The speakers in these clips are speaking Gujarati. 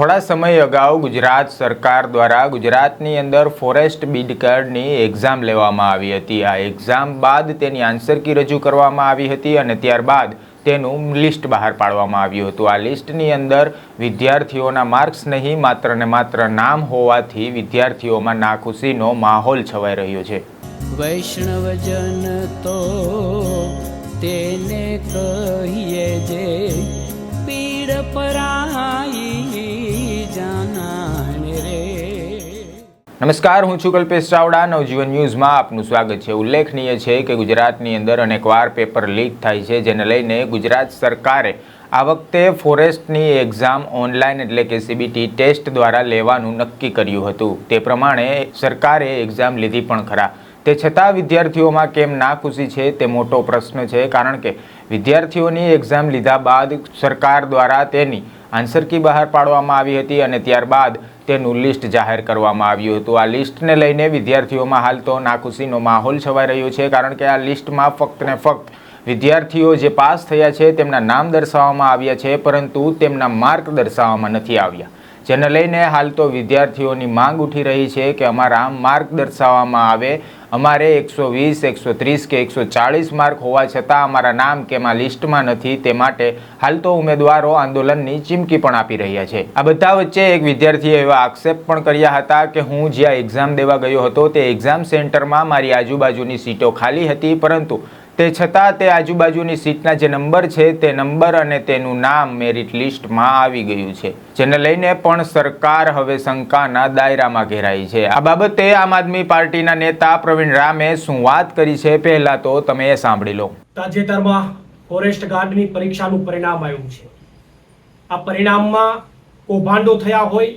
થોડા સમય અગાઉ ગુજરાત સરકાર દ્વારા ગુજરાતની અંદર ફોરેસ્ટ બીડકરની એક્ઝામ લેવામાં આવી હતી. આ એક્ઝામ બાદ તેની આન્સર કી રજૂ કરવામાં આવી હતી અને ત્યારબાદ તેનું લિસ્ટ બહાર પાડવામાં આવ્યું હતું. આ લિસ્ટની અંદર વિદ્યાર્થીઓના માર્ક્સ નહીં, માત્ર ને માત્ર નામ હોવાથી વિદ્યાર્થીઓમાં નાખુશીનો માહોલ છવાઈ રહ્યો છે. વૈષ્ણવજન તો તેને કહીએ જે, પીડ પરાઈ નમસ્કાર, હું છું કલ્પેશ ચાવડા. નવજીવન ન્યૂઝમાં આપનું સ્વાગત છે. ઉલ્લેખનીય છે કે ગુજરાતની અંદર અનેકવાર પેપર લીક થાય છે, જેને લઈને ગુજરાત સરકારે આ વખતે ફોરેસ્ટની એક્ઝામ ઓનલાઈન એટલે કે સીબીટી ટેસ્ટ દ્વારા લેવાનું નક્કી કર્યું હતું. તે પ્રમાણે સરકારે એક્ઝામ લીધી પણ ખરા. તે છતાં વિદ્યાર્થીઓમાં કેમ ના ખુશી છે તે મોટો પ્રશ્ન છે, કારણ કે વિદ્યાર્થીઓની એક્ઝામ લીધા બાદ સરકાર દ્વારા તેની આન્સર કી બહાર પાડવામાં આવી હતી અને ત્યારબાદ તેનું લિસ્ટ જાહેર કરવામાં આવ્યું હતું. આ લિસ્ટને લઈને વિદ્યાર્થીઓમાં હાલ તો નાખુશીનો માહોલ છવાઈ રહ્યો છે, કારણ કે આ લિસ્ટમાં ફક્ત ને ફક્ત વિદ્યાર્થીઓ જે પાસ થયા છે, તેમના નામ દર્શાવવામાં આવ્યા છે, પરંતુ તેમના માર્ક દર્શાવવામાં નથી આવ્યા. જેને લઈને હાલ તો વિદ્યાર્થીઓની માંગ ઉઠી રહી છે કે અમારા માર્ક દર્શાવવામાં આવે અમારે એકસો વીસ, એકસો ત્રીસ કે એકસો ચાળીસ માર્ક હોવા છતાં અમારા નામ કે એમાં લિસ્ટમાં નથી તે માટે હાલ તો ઉમેદવારો આંદોલનની ચીમકી પણ આપી રહ્યા છે. આ બધા વચ્ચે એક વિદ્યાર્થીએ એવા આક્ષેપ પણ કર્યા હતા કે હું જ્યાં એક્ઝામ દેવા ગયો હતો તે એક્ઝામ સેન્ટરમાં મારી આજુબાજુની સીટો ખાલી હતી, પરંતુ તે છતાં તે આજુબાજુની સીટના જે નંબર છે તે નંબર અને તેનું નામ મેરિટ લિસ્ટમાં આવી ગયું છે, જેને લઈને પણ સરકાર હવે શંકાના દાયરામાં ઘેરાઈ છે. આ બાબતે આમ આદમી પાર્ટીના નેતા પ્રવીણ રામે શું વાત કરી છે પહેલા તો તમે એ સાંભળી લો. તાજેતરમાં ફોરેસ્ટ ગાર્ડની પરીક્ષાનું પરિણામ આવ્યું છે. આ પરિણામમાં કૌભાંડો થયા હોય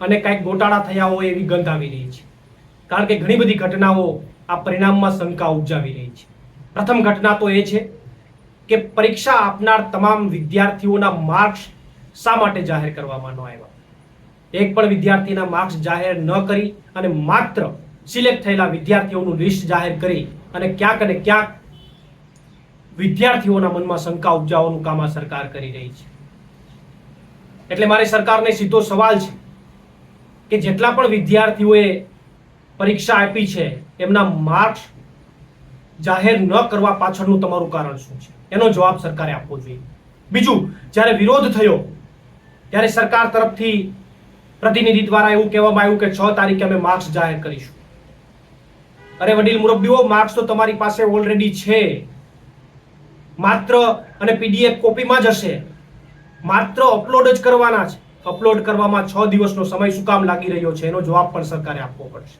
અને કાંઈક ગોટાળા થયા હોય એવી ગંધ આવી રહી છે. કારણ કે ઘણી બધી ઘટનાઓ આ પરિણામમાં શંકા ઉપજાવી રહી છે. પ્રથમ ઘટના તો એ છે કે પરીક્ષા આપનાર તમામ વિદ્યાર્થીઓના માર્ક્સ શા માટે જાહેર કરવામાં ન આવ્યા? એક પણ વિદ્યાર્થીના માર્ક્સ જાહેર ન કરી અને માત્ર સિલેક્ટ થયેલા વિદ્યાર્થીઓનું લિસ્ટ જાહેર કરી અને ક્યાંક અને ક્યાંક વિદ્યાર્થીઓના મનમાં શંકા ઉપજાવવાનું કામ આ સરકાર કરી રહી છે. એટલે મારે સરકારને સીધો સવાલ છે કે જેટલા પણ વિદ્યાર્થીઓએ પરીક્ષા આપી છે, એમના માર્ક્સ જાહેર ન કરવા પાછળનું તમારું કારણ શું છે? એનો જવાબ સરકારે આપવો જોઈએ. બીજું, જ્યારે વિરોધ થયો, ત્યારે સરકાર તરફથી પ્રતિનિધિ દ્વારા એવું કહેવામાં આવ્યું કે છ તારીખે અમે માર્ક્સ જાહેર કરીશું. અરે વડીલ મુરબ્બીઓ, માર્ક્સ તો તમારી પાસે ઓલરેડી છે. માત્ર અને પીડીએફ કોપીમાં જ હશે. માત્ર અપલોડ જ કરવાના છે. અપલોડ કરવામાં છ દિવસનો સમય શું કામ લાગી રહ્યો છે? એનો જવાબ પણ સરકારે આપવો પડશે.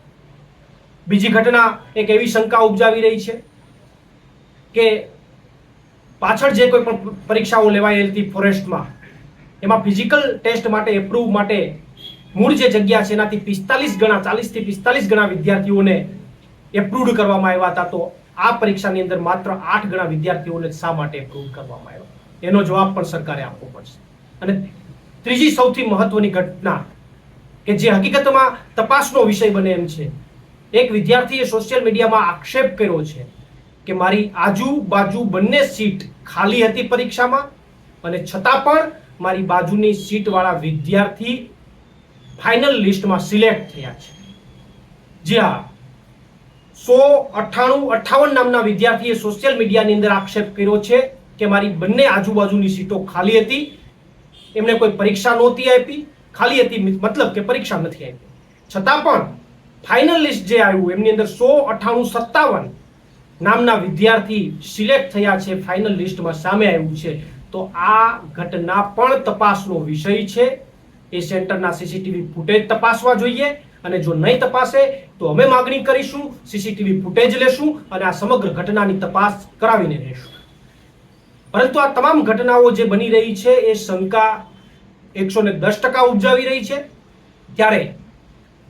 બીજી ઘટના એક એવી શંકા ઉપજાવી રહી છે કે પાછળ જે કોઈ પણ પરીક્ષાઓ લેવાયેલી હતી ફોરેસ્ટમાં, એમાં ફિઝિકલ ટેસ્ટ માટે, એપ્રુવ માટે મૂળ જે જગ્યા છે, એનાથી પિસ્તાલીસ ગણા, ચાલીસથી પિસ્તાલીસ ગણા વિદ્યાર્થીઓને એપ્રુવડ કરવામાં આવ્યા હતા. તો આ પરીક્ષાની અંદર માત્ર આઠ ગણા વિદ્યાર્થીઓને શા માટે એપ્રુવ કરવામાં આવ્યો? એનો જવાબ પણ સરકારે આપવો પડશે. અને ત્રીજી સૌથી મહત્વની ઘટના કે જે હકીકતમાં તપાસનો વિષય બને એમ છે એક વિદ્યાર્થીએ સોશિયલ મીડિયામાં આક્ષેપ કર્યો છે કે મારી આજુબાજુ બંને સીટ ખાલી હતી પરીક્ષામાં અને છતાં પણ મારી બાજુની સીટવાળા વિદ્યાર્થી ફાઇનલ લિસ્ટમાં સિલેક્ટ થયા છે. જી હા સો અઠ્ઠાણું અઠ્ઠાવન નામના વિદ્યાર્થીએ સોશિયલ મીડિયાની અંદર આક્ષેપ કર્યો છે કે મારી બંને આજુબાજુની સીટો ખાલી હતી. એમને કોઈ પરીક્ષા નહોતી આપી. ખાલી હતી મતલબ કે પરીક્ષા નથી આપી. છતાં પણ ફાઇનલ લિસ્ટ જે આવ્યું, એમની અંદર સો અઠ્ઠાણું સત્તાવન નામના વિદ્યાર્થી સિલેક્ટ થયા છે ફાઇનલ લિસ્ટમાં સામે આવ્યું છે. તો આ ઘટના પણ તપાસનો વિષય છે. એ સેન્ટરના સીસીટીવી ફૂટેજ તપાસવા જોઈએ અને જો નહીં તપાસે, તો અમે માગણી કરીશું, સીસીટીવી ફૂટેજ લેશું અને આ સમગ્ર ઘટનાની તપાસ કરાવીને રહેશું. પરંતુ આ તમામ ઘટનાઓ જે બની રહી છે, એ શંકા એકસો ને દસ ટકા ઉપજાવી રહી છે. ત્યારે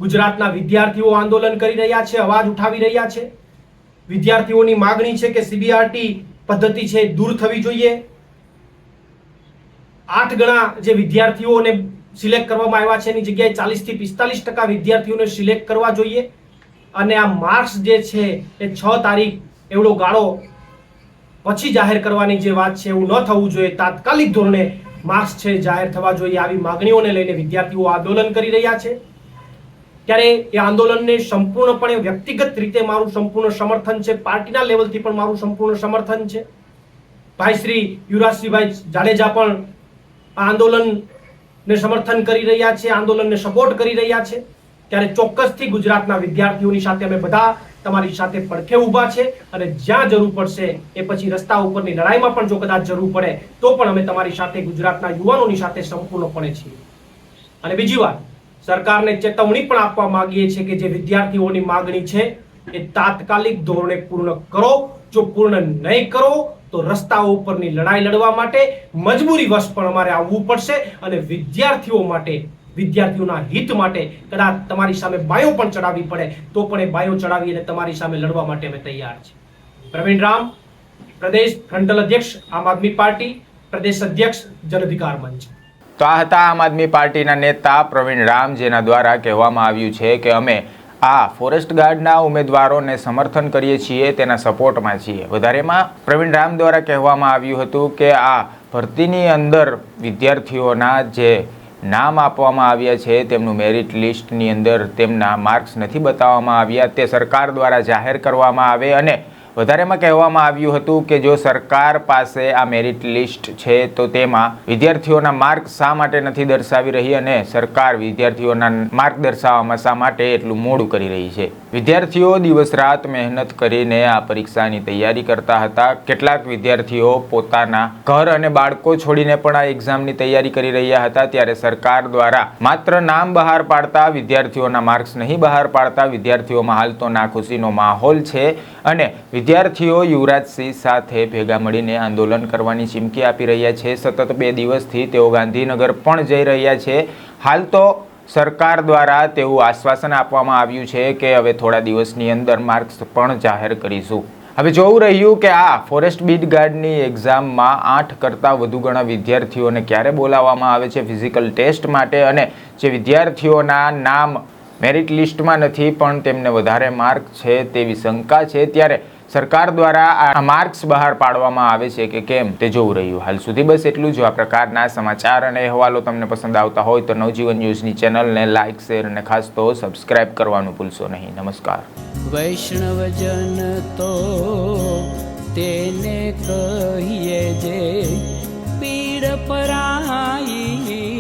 ગુજરાતના વિદ્યાર્થીઓ આંદોલન કરી રહ્યા છે, અવાજ ઉઠાવી રહ્યા છે. વિદ્યાર્થીઓની માગણી છે કે સીબીઆરટી પદ્ધતિ છે દૂર થવી જોઈએ. આઠ ગણા જે વિદ્યાર્થીઓને સિલેક્ટ કરવામાં આવ્યા છે, એની જગ્યાએ ચાલીસથી પિસ્તાલીસ ટકા વિદ્યાર્થીઓને સિલેક્ટ કરવા જોઈએ. અને આ માર્ક્સ જે છે એ છ તારીખ એવડો ગાળો પછી જાહેર કરવાની જે વાત છે, એવું ન થવું જોઈએ. તાત્કાલિક ધોરણે માર્ક્સ છે જાહેર થવા જોઈએ, આવી માગણીઓને લઈને વિદ્યાર્થીઓ આંદોલન કરી રહ્યા છે. ત્યારે એ આંદોલનને સંપૂર્ણપણે વ્યક્તિગત રીતે મારું સંપૂર્ણ સમર્થન છે. પાર્ટીના લેવલથી પણ મારું સંપૂર્ણ સમર્થન છે. ભાઈ શ્રી યુવરાજસિંહભાઈ જાડેજા પણ આ આંદોલનને સમર્થન કરી રહ્યા છે, આંદોલનને સપોર્ટ કરી રહ્યા છે. ત્યારે ચોક્કસથી ગુજરાતના વિદ્યાર્થીઓની સાથે અમે બધા તમારી સાથે પડખે ઊભા છે અને જ્યાં જરૂર પડશે એ પછી રસ્તા ઉપરની લડાઈમાં પણ જો કદાચ જરૂર પડે તો પણ અમે તમારી સાથે ગુજરાતના યુવાનોની સાથે સંપૂર્ણપણે છીએ. અને બીજી વાત સરકારને ચેતવણી પણ આપવા માંગીએ છીએ કે જે વિદ્યાર્થીઓની માગણી છે એ તાત્કાલિક ધોરણે પૂર્ણ કરો. જો પૂર્ણ નહીં કરો, તો રસ્તાઓ ઉપરની લડાઈ લડવા માટે મજબૂરી વશ પણ અમારે આવવું પડશે અને વિદ્યાર્થીઓ માટે, વિદ્યાર્થીઓના હિત માટે કદાચ તમારી સામે બાયો પણ ચડાવવી પડે, તો પણ એ બાયો ચડાવી અને તમારી સામે લડવા માટે અમે તૈયાર છીએ. પ્રવીણ રામ, પ્રદેશ ફ્રન્ટલ અધ્યક્ષ, આમ આદમી પાર્ટી, પ્રદેશ અધ્યક્ષ, જન મંચ. તો આ હતા આમ આદમી પાર્ટીના નેતા પ્રવીણ રામ જેના દ્વારા કહેવામાં આવ્યું છે કે અમે આ ફોરેસ્ટ ગાર્ડના ઉમેદવારોને સમર્થન કરીએ છીએ, તેના સપોર્ટમાં છીએ. વધારેમાં પ્રવીણ રામ દ્વારા કહેવામાં આવ્યું હતું કે આ ભરતીની અંદર વિદ્યાર્થીઓના જે નામ આપવામાં આવ્યા છે, તેમનું મેરિટ લિસ્ટની અંદર તેમના માર્ક્સ નથી બતાવવામાં આવ્યા, તે સરકાર દ્વારા જાહેર કરવામાં આવે અને વધારેમાં કહેવામાં આવ્યું હતું કે જો સરકાર પાસે આ મેરિટ લિસ્ટ છે, તો તેમાં વિદ્યાર્થીઓના માર્ક શા માટે નથી દર્શાવી રહી અને સરકાર વિદ્યાર્થીઓના માર્ક દર્શાવવામાં શા માટે એટલું મોડું કરી રહી છે? વિદ્યાર્થીઓ દિવસ રાત મહેનત કરીને આ પરીક્ષાની તૈયારી કરતા હતા. કેટલાક વિદ્યાર્થીઓ પોતાના ઘર અને બાળકો છોડીને પણ આ એક્ઝામની તૈયારી કરી રહ્યા હતા. ત્યારે સરકાર દ્વારા માત્ર નામ બહાર પાડતા વિદ્યાર્થીઓના માર્ક્સ નહીં બહાર પાડતા વિદ્યાર્થીઓમાં હાલ તો નાખુશીનો માહોલ છે અને વિદ્યાર્થીઓ યુવરાજસિંહ સાથે ભેગા મળીને આંદોલન કરવાની ચીમકી આપી રહ્યા છે. સતત બે દિવસથી તેઓ ગાંધીનગર પણ જઈ રહ્યા છે. હાલ તો સરકાર દ્વારા તેવું આશ્વાસન આપવામાં આવ્યું છે કે હવે થોડા દિવસની અંદર માર્ક્સ પણ જાહેર કરીશું. હવે જોવું રહ્યું કે આ ફોરેસ્ટ બીટ ગાર્ડની એક્ઝામમાં આઠ કરતાં વધુ ઘણા વિદ્યાર્થીઓને ક્યારે બોલાવવામાં આવે છે ફિઝિકલ ટેસ્ટ માટે અને જે વિદ્યાર્થીઓના નામ મેરિટ લિસ્ટમાં નથી પણ તેમને વધારે માર્ક છે તેવી શંકા છે. ત્યારે સરકાર દ્વારા આ માર્ક્સ બહાર પાડવામાં આવે છે કે કેમ તે જોવું રહ્યું. હાલ સુધી બસ એટલું જ. આ પ્રકારના સમાચાર અને અહેવાલો તમને પસંદ આવતા હોય તો નવજીવન ન્યૂઝની ચેનલને લાઇક શેર અને ખાસ તો સબસ્ક્રાઇબ કરવાનું ભૂલશો નહીં. નમસ્કાર. વૈષ્ણવજન તો તેને કહીએ જે પીડ પરાઈ